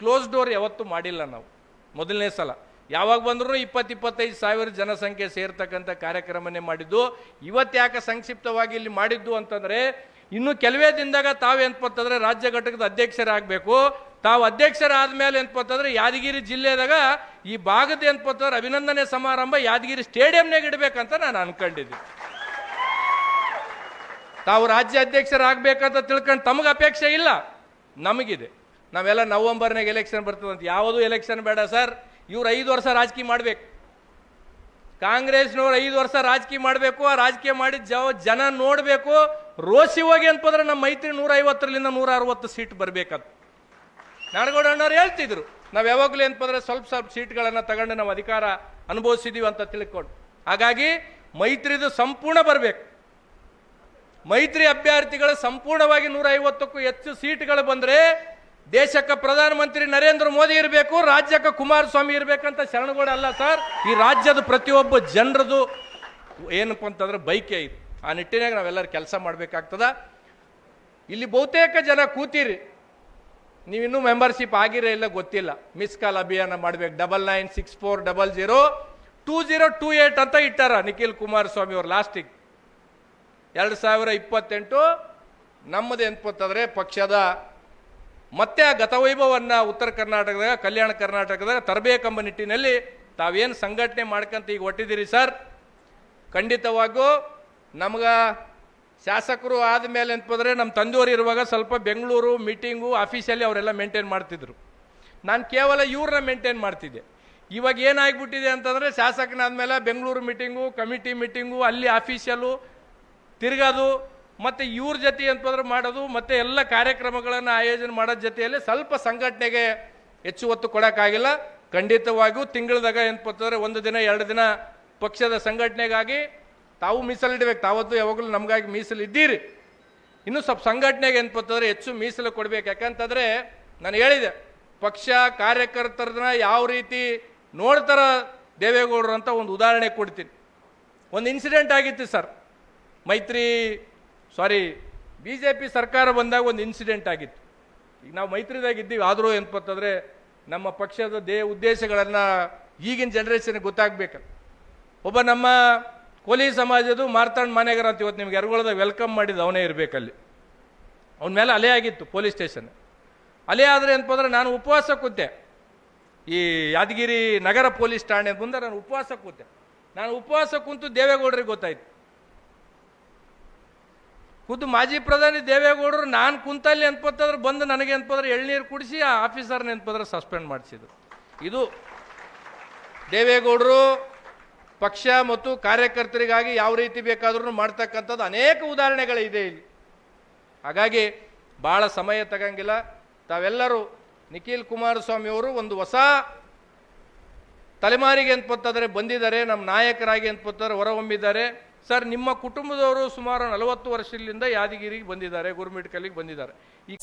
Close door ಯಾವತ್ತೂ ಮಾಡಿಲ್ಲ ನಾವು. ಮೊದಲನೇ ಸಲ. ಯಾವಾಗ ಬಂದರೂ ಇಪ್ಪತ್ತು, ಇಪ್ಪತ್ತೈದು ಸಾವಿರ ಜನಸಂಖ್ಯೆ ಸೇರ್ತಕ್ಕಂಥ ಕಾರ್ಯಕ್ರಮನೇ ಮಾಡಿದ್ದು. ಇವತ್ತು ಯಾಕೆ ಸಂಕ್ಷಿಪ್ತವಾಗಿ ಇಲ್ಲಿ ಮಾಡಿದ್ದು ಅಂತಂದರೆ, ಇನ್ನು ಕೆಲವೇ ದಿನದಾಗ ತಾವೇನ್ಪತ್ತಂದ್ರೆ ರಾಜ್ಯ ಘಟಕದ ಅಧ್ಯಕ್ಷರಾಗಬೇಕು. ತಾವು ಅಧ್ಯಕ್ಷರಾದ್ಮೇಲೆ ಏನ್ಪತ್ತಂದ್ರೆ ಯಾದಗಿರಿ ಜಿಲ್ಲೆದಾಗ ಈ ಭಾಗದ ಏನ್ಪತ್ತಂದ್ರೆ ಅಭಿನಂದನೆ ಸಮಾರಂಭ ಯಾದಗಿರಿ ಸ್ಟೇಡಿಯಂನಾಗ ಇಡಬೇಕಂತ ನಾನು ಅನ್ಕೊಂಡಿದ್ದೆ. ತಾವು ರಾಜ್ಯ ಅಧ್ಯಕ್ಷರಾಗಬೇಕಂತ ತಿಳ್ಕೊಂಡು ತಮಗೆ ಅಪೇಕ್ಷೆ ಇಲ್ಲ. ನಮಗಿದೆ. ನಾವೆಲ್ಲ ನವಂಬರ್ನಾಗ ಎಲೆಕ್ಷನ್ ಬರ್ತದಂತ ಯಾವುದೂ ಎಲೆಕ್ಷನ್ ಬೇಡ ಸರ್? ಇವ್ರು ಐದು ವರ್ಷ ರಾಜಕೀಯ ಮಾಡಬೇಕು. ಕಾಂಗ್ರೆಸ್ನವ್ರು ಐದು ವರ್ಷ ರಾಜಕೀಯ ಮಾಡಬೇಕು, ಆ ರಾಜಕೀಯ ಮಾಡಿ ಜನ ನೋಡಬೇಕು. ರೋಸಿ ಹೋಗಿ ಅಂತಂದ್ರೆ ನಮ್ಮ ಮೈತ್ರಿ ನೂರ ಐವತ್ತರಿಂದ ನೂರ ಅರವತ್ತು ಸೀಟ್ ಬರ್ಬೇಕಂತ. ನಾಡಗೌಡಣ್ಣವ್ರು ಹೇಳ್ತಿದ್ರು, ನಾವು ಯಾವಾಗಲೂ ಏನಪ್ಪಂದ್ರೆ ಸ್ವಲ್ಪ ಸ್ವಲ್ಪ ಸೀಟ್ಗಳನ್ನು ತಗೊಂಡು ನಾವು ಅಧಿಕಾರ ಅನುಭವಿಸಿದೀವಿ ಅಂತ ತಿಳ್ಕೊಂಡು. ಹಾಗಾಗಿ ಮೈತ್ರಿದು ಸಂಪೂರ್ಣ ಬರಬೇಕು. ಮೈತ್ರಿ ಅಭ್ಯರ್ಥಿಗಳು ಸಂಪೂರ್ಣವಾಗಿ ನೂರ ಐವತ್ತಕ್ಕೂ ಹೆಚ್ಚು ಸೀಟ್ಗಳು ಬಂದರೆ ದೇಶಕ್ಕೆ ಪ್ರಧಾನಮಂತ್ರಿ ನರೇಂದ್ರ ಮೋದಿ ಇರಬೇಕು, ರಾಜ್ಯಕ್ಕೆ ಕುಮಾರಸ್ವಾಮಿ ಇರಬೇಕಂತ ಶರಣಗೋಡ ಅಲ್ಲ ಸರ್. ಈ ರಾಜ್ಯದ ಪ್ರತಿಯೊಬ್ಬ ಜನರದು ಏನಪ್ಪ ಅಂತಂದ್ರೆ ಬೈಕೆ ಐತಿ ಆ ನಿಟ್ಟಿನಾಗ ನಾವೆಲ್ಲರೂ ಕೆಲಸ ಮಾಡಬೇಕಾಗ್ತದ. ಇಲ್ಲಿ ಬಹುತೇಕ ಜನ ಕೂತೀರಿ. ನೀವಿನ್ನೂ ಮೆಂಬರ್ಶಿಪ್ ಆಗಿರೋ ಇಲ್ಲ ಗೊತ್ತಿಲ್ಲ. ಮಿಸ್ ಕಾಲ್ ಅಭಿಯಾನ ಮಾಡ್ಬೇಕು. Double nine six four double zero two zero two eight ಅಂತ ಇಟ್ಟಾರ ನಿಖಿಲ್ ಕುಮಾರಸ್ವಾಮಿ ಅವ್ರು ಲಾಸ್ಟಿಗೆ. ಎರಡು ಸಾವಿರ ಇಪ್ಪತ್ತೆಂಟು ನಮ್ಮದು ಎನ್ಪತ್ತಂದ್ರೆ ಪಕ್ಷದ ಮತ್ತೆ ಆ ಗತವೈಭವವನ್ನು ಉತ್ತರ ಕರ್ನಾಟಕದಾಗ ಕಲ್ಯಾಣ ಕರ್ನಾಟಕದಾಗ ತರಬೇಕೆಂಬ ನಿಟ್ಟಿನಲ್ಲಿ ತಾವೇನು ಸಂಘಟನೆ ಮಾಡ್ಕಂತ ಈಗ ಒಟ್ಟಿದ್ದೀರಿ ಸರ್? ಖಂಡಿತವಾಗೂ ನಮ್ಗೆ ಶಾಸಕರು ಆದಮೇಲೆ ಅಂತಂದರೆ ನಮ್ಮ ತಂದೆಯವರು ಇರುವಾಗ ಸ್ವಲ್ಪ ಬೆಂಗಳೂರು ಮೀಟಿಂಗು, ಆಫೀಸಲ್ಲಿ ಅವರೆಲ್ಲ ಮೇಂಟೈನ್ ಮಾಡ್ತಿದ್ರು. ನಾನು ಕೇವಲ ಇವ್ರನ್ನ ಮೇಂಟೈನ್ ಮಾಡ್ತಿದ್ದೆ. ಇವಾಗ ಏನಾಗ್ಬಿಟ್ಟಿದೆ ಅಂತಂದರೆ ಶಾಸಕನಾದ್ಮೇಲೆ ಬೆಂಗಳೂರು ಮೀಟಿಂಗು, ಕಮಿಟಿ ಮೀಟಿಂಗು, ಅಲ್ಲಿ ಆಫೀಸಲ್ಲೂ ತಿರ್ಗೋದು ಮತ್ತು ಇವ್ರ ಜೊತೆ ಅಂತಂದ್ರೆ ಮಾಡೋದು, ಮತ್ತು ಎಲ್ಲ ಕಾರ್ಯಕ್ರಮಗಳನ್ನು ಆಯೋಜನೆ ಮಾಡೋ ಜೊತೆಯಲ್ಲಿ ಸ್ವಲ್ಪ ಸಂಘಟನೆಗೆ ಹೆಚ್ಚು ಒತ್ತು ಕೊಡೋಕ್ಕಾಗಿಲ್ಲ. ಖಂಡಿತವಾಗಿಯೂ ತಿಂಗಳದಾಗ ಏನಪ್ಪಂತಂದ್ರೆ ಒಂದು ದಿನ, ಎರಡು ದಿನ ಪಕ್ಷದ ಸಂಘಟನೆಗಾಗಿ ತಾವು ಮೀಸಲಿಡ್ಬೇಕು. ತಾವತ್ತು ಯಾವಾಗಲೂ ನಮಗಾಗಿ ಮೀಸಲು ಇದ್ದೀರಿ ಇನ್ನೂ ಸ್ವಲ್ಪ ಸಂಘಟನೆಗೆ ಏನಪ್ಪಂತಂದ್ರೆ ಹೆಚ್ಚು ಮೀಸಲು ಕೊಡಬೇಕು. ಯಾಕಂತಂದರೆ ನಾನು ಹೇಳಿದೆ, ಪಕ್ಷ ಕಾರ್ಯಕರ್ತರನ್ನ ಯಾವ ರೀತಿ ನೋಡ್ತಾರ ದೇವೇಗೌಡರು ಅಂತ ಒಂದು ಉದಾಹರಣೆ ಕೊಡ್ತೀನಿ. ಒಂದು ಇನ್ಸಿಡೆಂಟ್ ಆಗಿತ್ತು ಸರ್. ಮೈತ್ರಿ ಸಾರಿ ಬಿ ಜೆ ಪಿ ಸರ್ಕಾರ ಬಂದಾಗ ಒಂದು ಇನ್ಸಿಡೆಂಟ್ ಆಗಿತ್ತು. ಈಗ ನಾವು ಮೈತ್ರಿದಾಗಿದ್ದೀವಿ ಆದರೂ ಏನಪ್ಪಂತಂದ್ರೆ ನಮ್ಮ ಪಕ್ಷದ ದೇ ಉದ್ದೇಶಗಳನ್ನು ಈಗಿನ ಜನ್ರೇಷನ್ಗೆ ಗೊತ್ತಾಗಬೇಕಲ್ಲ. ಒಬ್ಬ ನಮ್ಮ ಕೋಲಿ ಸಮಾಜದ ಮಾರ್ತಾಂಡ್ ಮನೆಗರ ಅಂತ ಇವತ್ತು ನಿಮ್ಗೆ ಎರಗೊಳದ ವೆಲ್ಕಮ್ ಮಾಡಿದ ಅವನೇ ಇರಬೇಕಲ್ಲಿ. ಅವನ ಮೇಲೆ ಅಲೆ ಆಗಿತ್ತು ಪೊಲೀಸ್ ಸ್ಟೇಷನ್ ಅಲೆ ಆದರೆ ಏನಪ್ಪಂದ್ರೆ ನಾನು ಉಪವಾಸ ಕೂತೆ. ಈ ಯಾದಗಿರಿ ನಗರ ಪೊಲೀಸ್ ಠಾಣೆ ಮುಂದೆ ನಾನು ಉಪವಾಸ ಕೂತೆ. ನಾನು ಉಪವಾಸ ಕುಂತು ದೇವೇಗೌಡರಿಗೆ ಗೊತ್ತಾಯ್ತು. ಖುದ್ದು ಮಾಜಿ ಪ್ರಧಾನಿ ದೇವೇಗೌಡರು, ನಾನು ಕುಂತಲ್ಲಿ ಅನ್ಪತ್ತಂದ್ರೆ ಬಂದು ನನಗೆ ಅನ್ಪಂದ್ರೆ ಎಳ್ನೀರು ಕುಡಿಸಿ ಆ ಆಫೀಸರ್ ನೆನ್ಪದ್ರೆ ಸಸ್ಪೆಂಡ್ ಮಾಡಿಸಿದ್ರು. ಇದು ದೇವೇಗೌಡರು ಪಕ್ಷ ಮತ್ತು ಕಾರ್ಯಕರ್ತರಿಗಾಗಿ ಯಾವ ರೀತಿ ಬೇಕಾದ್ರೂ ಮಾಡ್ತಕ್ಕಂಥದ್ದು ಅನೇಕ ಉದಾಹರಣೆಗಳಿದೆ ಇಲ್ಲಿ. ಹಾಗಾಗಿ ಭಾಳ ಸಮಯ ತಗಂಗಿಲ್ಲ. ತಾವೆಲ್ಲರೂ ನಿಖಿಲ್ ಕುಮಾರಸ್ವಾಮಿಯವರು ಒಂದು ಹೊಸ ತಲೆಮಾರಿಗೆ ಅಂತಂದ್ರೆ ಬಂದಿದ್ದಾರೆ, ನಮ್ಮ ನಾಯಕರಾಗಿ ಅಂತಂದ್ರೆ ಹೊರಹೊಮ್ಮಿದ್ದಾರೆ. ಸರ್ ನಿಮ್ಮ ಕುಟುಂಬದವರು ಸುಮಾರು ನಲವತ್ತು ವರ್ಷದಿಂದ ಯಾದಗಿರಿಗೆ ಬಂದಿದ್ದಾರೆ ಗುರುಮಿಟ್ಕಲ್ಲಿಗೆ ಬಂದಿದ್ದಾರೆ. ಈ